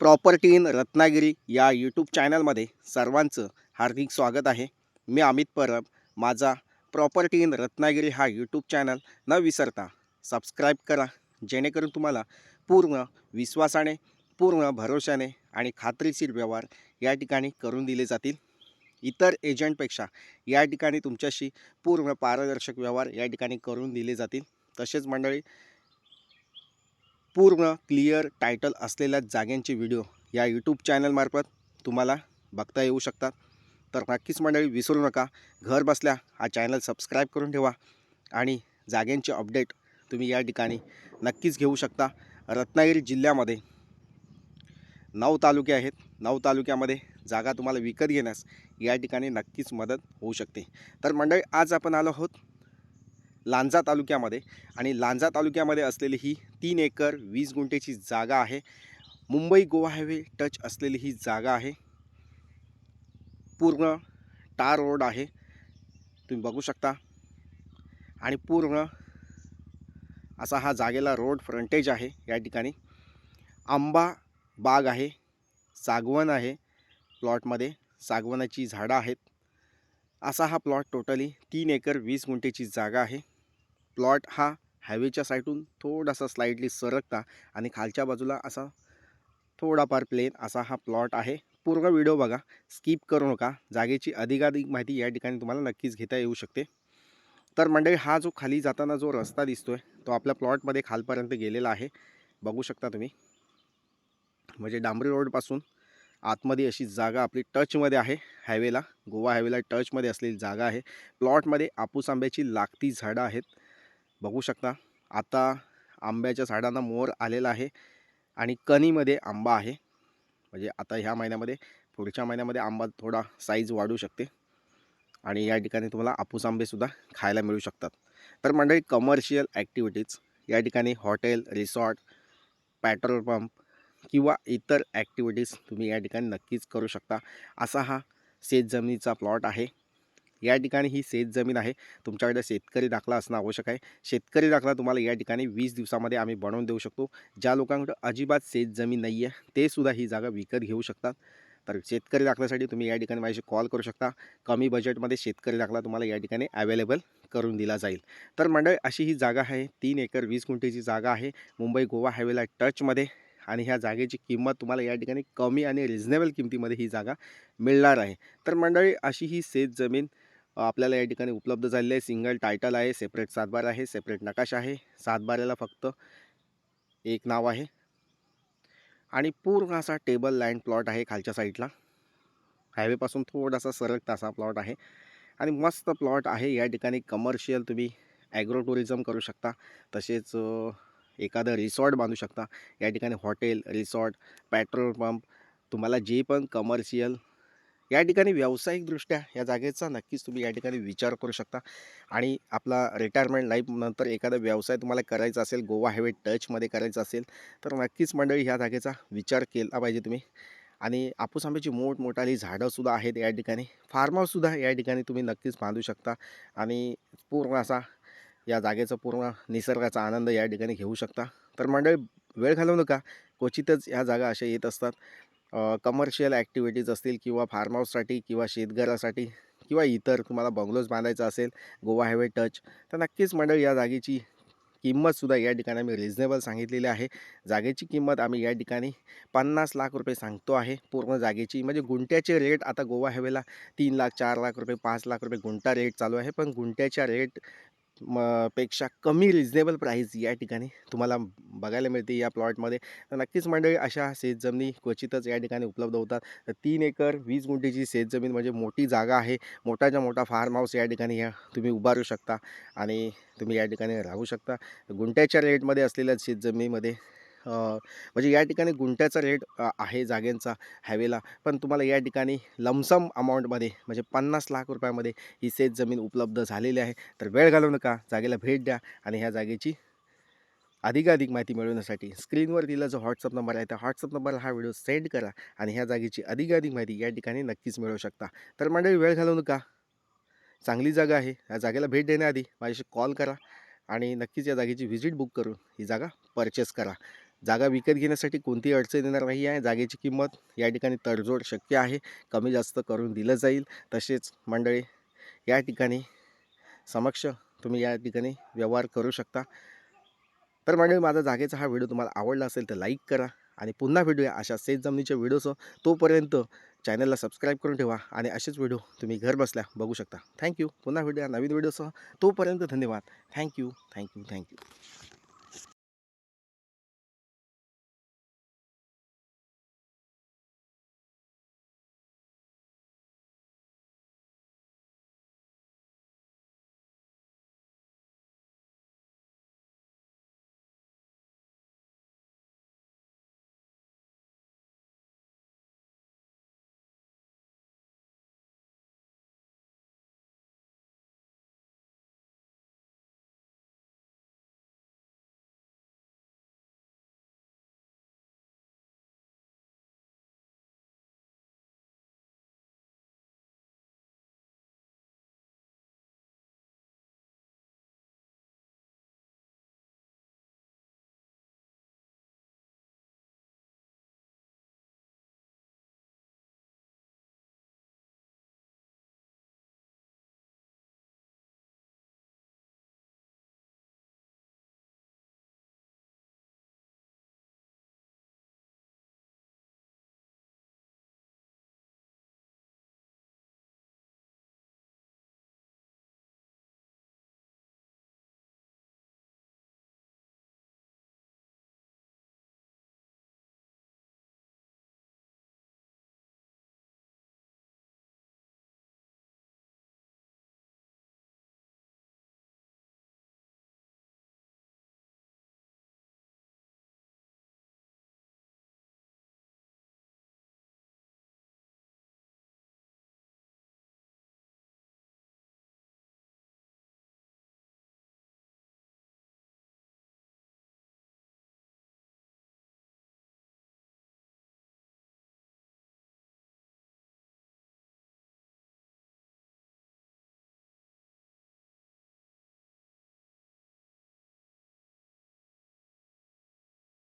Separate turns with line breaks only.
Property in Ratnagiri या YouTube चॅनलमध्ये सर्वांचं हार्दिक स्वागत आहे. मी अमित परब. माझा प्रॉपर्टी इन रत्नागिरी हा यूट्यूब चॅनल न विसरता सबस्क्राईब करा. जेणेकरून तुम्हाला पूर्ण विश्वासाने पूर्ण भरोशाने आणि खात्रीशीर व्यवहार या ठिकाणी करून दिले जातील. इतर एजंटपेक्षा या ठिकाणी तुमच्याशी पूर्ण पारदर्शक व्यवहार या ठिकाणी करून दिले जातील. तसेच मंडळी पूर्ण क्लिअर टायटल असलेल्या जाग्यांचे व्हिडिओ या यूट्यूब चॅनलमार्फत तुम्हाला बघता येऊ शकतात. तर नक्कीच मंडळी विसरू नका. घर बसल्या हा चॅनल सबस्क्राईब करून ठेवा आणि जाग्यांचे अपडेट तुम्ही या ठिकाणी नक्कीच घेऊ शकता. रत्नागिरी जिल्ह्यामध्ये नऊ तालुके आहेत. नऊ तालुक्यामध्ये जागा तुम्हाला विकत घेण्यास या ठिकाणी नक्कीच मदत होऊ शकते. तर मंडळी आज आपण आलो आहोत लांजा तालुक्यामध्ये आणि लांजा तालुक्यामध्ये असलेली ही तीन एकर वीस गुंठेची जागा आहे. मुंबई गोवा हायवे टच असलेली ही जागा आहे. पूर्ण टार रोड आहे. तुम्ही बघू शकता. आणि पूर्ण असा हा जागेला रोड फ्रंटेज आहे या ठिकाणी. आंबा बाग आहे. सागवण आहे. प्लॉटमध्ये सागवनाची झाडं आहेत. असा हा प्लॉट टोटली तीन एकर वीस गुंठेची जागा आहे. प्लॉट हा हायवेच्या साईडून थोडासा स्लाईडली सरकता आणि खालच्या बाजूला असा थोडाफार प्लेन असा हा प्लॉट आहे. पूर्ण व्हिडिओ बघा. स्किप करू नका. जागेची अधिकाधिक माहिती या ठिकाणी तुम्हाला नक्कीच घेता येऊ शकते. तर मंडळी हा जो खाली जाताना जो रस्ता दिसतोय तो आपल्या प्लॉटमध्ये खालपर्यंत गेलेला आहे. बघू शकता तुम्ही. म्हणजे डांबरी रोडपासून आतमध्ये अशी जागा आपली टचमध्ये आहे. हायवेला गोवा हायवेला टचमध्ये असलेली जागा आहे. प्लॉटमध्ये आपूस आंब्याची लागती झाडं आहेत. बघू शकता. आता आंब्याच्या झाडांना मोर आलेला आहे आणि कणीमध्ये आंबा आहे. म्हणजे आता ह्या महिन्यामध्ये पुढच्या महिन्यामध्ये आंबा थोडा साईज वाढू शकते. आणि या ठिकाणी तुम्हाला आपूस आंबेसुद्धा खायला मिळू शकतात. तर मंडळी कमर्शियल ॲक्टिव्हिटीज या ठिकाणी हॉटेल रिसॉर्ट पेट्रोल पंप किंवा इतर ॲक्टिव्हिटीज तुम्ही या ठिकाणी नक्कीच करू शकता. असा हा शेतजमिनीचा प्लॉट आहे. या ठिकाणी ही शेतजमीन आहे. तुमच्याकडे शेतकरी दाखला असणं आवश्यक आहे. शेतकरी दाखला तुम्हाला या ठिकाणी वीस दिवसामध्ये आम्ही बनवून देऊ शकतो. ज्या लोकांकडं अजिबात शेतजमीन नाही आहे ते सुद्धा ही जागा विकत घेऊ शकतात. तर शेतकरी दाखल्यासाठी तुम्ही या ठिकाणी माझ्याशी कॉल करू शकता. कमी बजेटमध्ये शेतकरी दाखला तुम्हाला या ठिकाणी अवेलेबल करून दिला जाईल. तर मंडळ अशी ही जागा आहे. तीन एकर वीस गुंठेची जागा आहे. मुंबई गोवा हायवेला टचमध्ये आणि ह्या जागेची किंमत तुम्हाला या ठिकाणी कमी आणि रिझनेबल किमतीमध्ये ही जागा मिळणार आहे. तर मंडळी अशी ही शेत जमीन आपल्याला या ठिकाणी उपलब्ध झालेलं आहे. सिंगल टायटल आहे सेपरेट सातबारा आहे सेपरेट नकाशा आहे. सातबाऱ्याला फक्त एक नाव आहे. आणि पूर्ण असा टेबल लँड प्लॉट आहे खालच्या साईडला. हायवेपासून थोडासा सरकता असा प्लॉट आहे. आणि मस्त प्लॉट आहे. या ठिकाणी कमर्शियल तुम्ही ॲग्रो टुरिझम करू शकता. तसेच एखादं रिसॉर्ट बांधू शकता. या ठिकाणी हॉटेल रिसॉर्ट पेट्रोल पंप तुम्हाला जे पण कमर्शियल या ठिकाणी व्यावसायिकदृष्ट्या या जागेचा नक्कीच तुम्ही या ठिकाणी विचार करू शकता. आणि आपला रिटायरमेंट लाईफ नंतर एखादा व्यवसाय तुम्हाला करायचा असेल गोवा हायवे टचमध्ये करायचा असेल तर नक्कीच मंडळी ह्या जागेचा विचार केला पाहिजे तुम्ही. आणि आपूस आंब्याची मोठमोठाली झाडंसुद्धा आहेत या ठिकाणी. फार्म हाऊससुद्धा या ठिकाणी तुम्ही नक्कीच बांधू शकता. आणि पूर्ण असा या जागेचा पूर्ण निसर्गाचा आनंद या ठिकाणी घेऊ शकता. तर मंडळी वेळ घालवू नका. क्वचितच ह्या जागा अशा येत असतात. कमर्शियल ॲक्टिव्हिटीज असतील किंवा फार्म हाऊससाठी किंवा शेतघरासाठी किंवा इतर तुम्हाला बंगलोज बांधायचा असेल गोवा हायवे टच तर नक्कीच मंडळ या जागेची किंमतसुद्धा या ठिकाणी आम्ही रिजनेबल सांगितलेली आहे. जागेची किंमत आम्ही या ठिकाणी पन्नास लाख रुपये सांगतो आहे. पूर्ण जागेची म्हणजे गुंट्याचे रेट आता गोवा हायवेला तीन लाख चार लाख रुपये पाच लाख रुपये गुंठा रेट चालू आहे. पण गुंट्याच्या रेट म पेक्षा कमी रिजनेबल प्राईस या ठिकाणी तुम्हाला बघायला मिळते या प्लॉटमध्ये. तर नक्कीच मंडळी अशा शेतजमिनी क्वचितच या ठिकाणी उपलब्ध होतात. तर तीन एकर वीस गुंठेची शेतजमीन म्हणजे मोठी जागा आहे. मोठाच्या मोठा फार्म हाऊस या ठिकाणी या तुम्ही उभारू शकता आणि तुम्ही या ठिकाणी राहू शकता. गुंट्याच्या रेटमध्ये असलेल्या शेतजमिनीमध्ये म्हणजे या ठिकाणी गुंट्याचा रेट आहे जागेंचा हॅवेला. पण तुम्हाला या ठिकाणी लमसम अमाऊंटमध्ये म्हणजे पन्नास लाख रुपयामध्ये ही शेतजमीन उपलब्ध झालेली आहे. तर वेळ घालवू नका जागेला भेट द्या आणि ह्या जागेची अधिकाधिक माहिती मिळवण्यासाठी स्क्रीनवर दिला जो व्हॉट्सअप नंबर आहे त्या व्हॉट्सअप नंबरला हा व्हिडिओ सेंड करा आणि ह्या जागेची अधिकाधिक माहिती या ठिकाणी नक्कीच मिळवू शकता. तर मंडळी वेळ घालवू नका. चांगली जागा आहे. या जागेला भेट देण्याआधी माझ्याशी कॉल करा आणि नक्कीच या जागेची व्हिजिट बुक करून ही जागा परचेस करा. जागा विकत घेण्यासाठी कोणतीही अडचण येणार नाही आहे. जागेची किंमत या ठिकाणी तडजोड शक्य आहे. कमी जास्त करून दिलं जाईल. तसेच मंडळी या ठिकाणी समक्ष तुम्ही या ठिकाणी व्यवहार करू शकता. तर मंडळी माझा जागेचा हा व्हिडिओ तुम्हाला आवडला असेल तर लाईक करा आणि पुन्हा भेटूया अशा सेज जमिनीच्या व्हिडिओसह. तोपर्यंत चॅनलला सबस्क्राईब करून ठेवा आणि असेच व्हिडिओ तुम्ही घर बसल्या बघू शकता. थँक्यू पुन्हा भेटूया नवीन व्हिडिओसह. तोपर्यंत धन्यवाद. Thank you thank you thank you